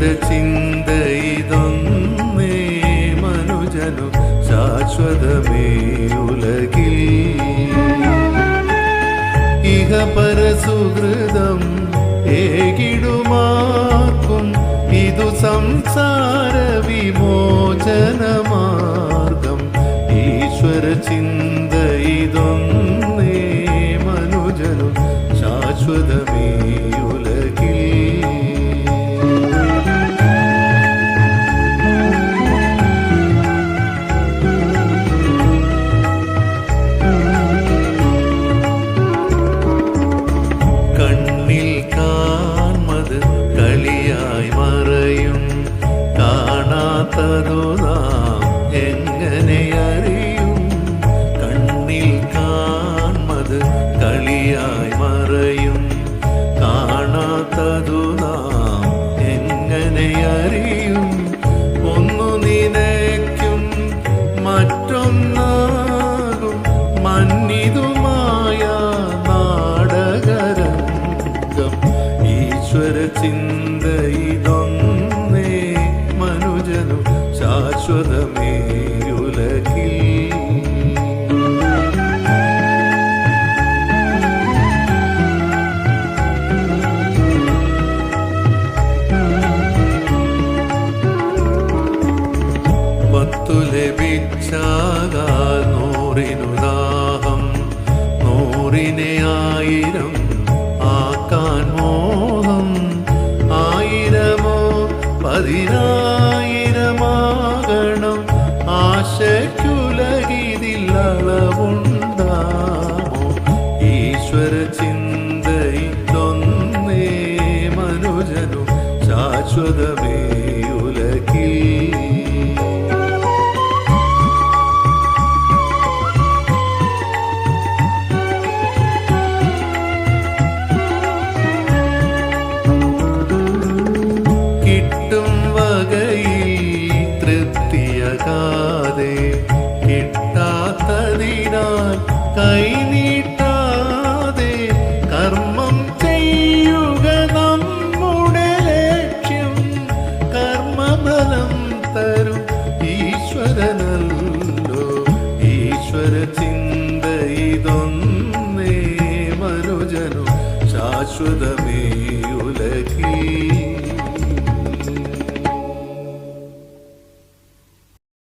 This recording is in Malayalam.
ഒരു ചിന്തയിതൊന്നേ മനുജനു ശാശ്വതമേ ഉലകിൽ. ഇഹ പരസുഹൃതം ഏകിടുമാർക്കും ഇതു സംസാര വിമോചനമാർഗം. ഈശ്വര ചിന്തയിതൊന്നേ മനുജനു ശാശ്വതമേ കാണാത്തതു നാം എങ്ങനെ അറിയും കണ്ണിൽ കാൺമത് കളിയായി മറയും കാണാത്തതു നാം എങ്ങനെ അറിയും മനുജനു ശാശ്വതമേ ഉലകിൽ പത്തു ലഭിച്ചാകാൽ നൂറിനു ദാഹം നൂറിനെ ആയിരം ശാശ്വതമേ ഉലകിൽ. കിട്ടും വകയിൽ തൃപ്തിയകാതെ da bir